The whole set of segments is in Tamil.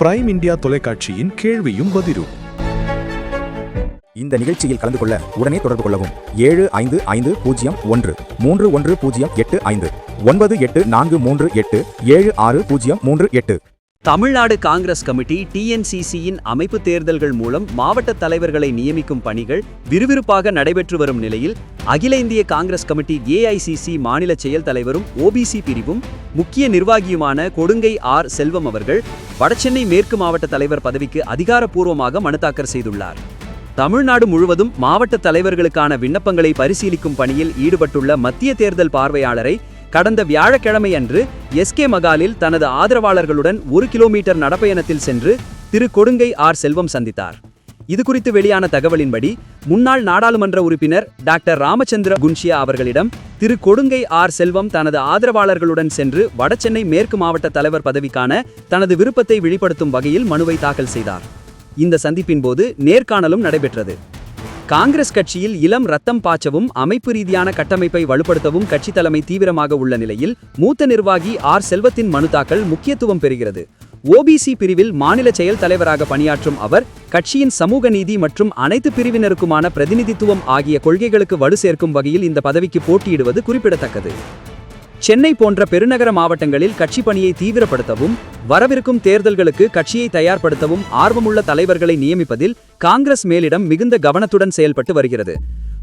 பிரைம் இந்தியா தொலைக்காட்சியின் கேள்வியும் பதிலும். இந்த நிகழ்ச்சியில் கலந்து கொள்ள உடனே தொடர்பு கொள்ளவும். ஏழு ஐந்து ஐந்து பூஜ்ஜியம் ஒன்று மூன்று ஒன்று பூஜ்ஜியம் எட்டு ஐந்து ஒன்பது எட்டு நான்கு மூன்று எட்டு ஏழு ஆறு பூஜ்ஜியம் மூன்று எட்டு. தமிழ்நாடு காங்கிரஸ் கமிட்டி டிஎன்சிசியின் அமைப்பு தேர்தல்கள் மூலம் மாவட்ட தலைவர்களை நியமிக்கும் பணிகள் விறுவிறுப்பாக நடைபெற்று வரும் நிலையில் அகில இந்திய காங்கிரஸ் கமிட்டி ஏஐசிசி மாநில செயல் தலைவரும் ஓபிசி பிரிவும் முக்கிய நிர்வாகியுமான கொடுங்கை ஆர் செல்வம் அவர்கள் வடசென்னை மேற்கு மாவட்ட தலைவர் பதவிக்கு அதிகாரப்பூர்வமாக மனு தாக்கல் செய்துள்ளார். தமிழ்நாடு முழுவதும் மாவட்ட தலைவர்களுக்கான விண்ணப்பங்களை பரிசீலிக்கும் பணியில் ஈடுபட்டுள்ள மத்திய தேர்தல் பார்வையாளரை கடந்த வியாழக்கிழமை அன்று எஸ்கே மகாலில் தனது ஆதரவாளர்களுடன் ஒரு கிலோமீட்டர் நடப்பயணத்தில் சென்று திரு கொடுங்கை ஆர் செல்வம் சந்தித்தார். இதுகுறித்து வெளியான தகவலின்படி முன்னாள் நாடாளுமன்ற உறுப்பினர் டாக்டர் ராமச்சந்திர குன்ஷியா அவர்களிடம் திரு கொடுங்கை ஆர் செல்வம் தனது ஆதரவாளர்களுடன் சென்று வடசென்னை மேற்கு மாவட்ட தலைவர் பதவிக்கான தனது விருப்பத்தை வெளிப்படுத்தும் வகையில் மனுவை தாக்கல் செய்தார். இந்த சந்திப்பின் போது நேர்காணலும் நடைபெற்றது. காங்கிரஸ் கட்சியில் இளம் ரத்தம் பாய்ச்சவும் அமைப்பு ரீதியான கட்டமைப்பை வலுப்படுத்தவும் கட்சி தலைமை தீவிரமாக உள்ள நிலையில் மூத்த நிர்வாகி ஆர். செல்வத்தின் மனு தாக்கல் முக்கியத்துவம் பெறுகிறது. ஓபிசி பிரிவில் மாநில செயல் தலைவராக பணியாற்றும் அவர் கட்சியின் சமூக நீதி மற்றும் அனைத்து பிரிவினருக்குமான பிரதிநிதித்துவம் ஆகிய கொள்கைகளுக்கு வலு சேர்க்கும் வகையில் இந்த பதவிக்கு போட்டியிடுவது குறிப்பிடத்தக்கது. சென்னை போன்ற பெருநகர மாவட்டங்களில் கட்சி பணியை தீவிரப்படுத்தவும் வரவிருக்கும் தேர்தல்களுக்கு கட்சியை தயார்படுத்தவும் ஆர்வமுள்ள தலைவர்களை நியமிப்பதில் காங்கிரஸ் மேலிடம் மிகுந்த கவனத்துடன் செயல்பட்டு வருகிறது.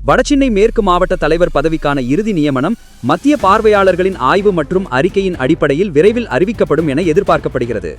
வடசென்னை மேற்கு மாவட்ட தலைவர் பதவிக்கான இறுதி நியமனம் மத்திய பார்வையாளர்களின் ஆய்வு மற்றும் அறிக்கையின் அடிப்படையில் விரைவில் அறிவிக்கப்படும் என எதிர்பார்க்கப்படுகிறது.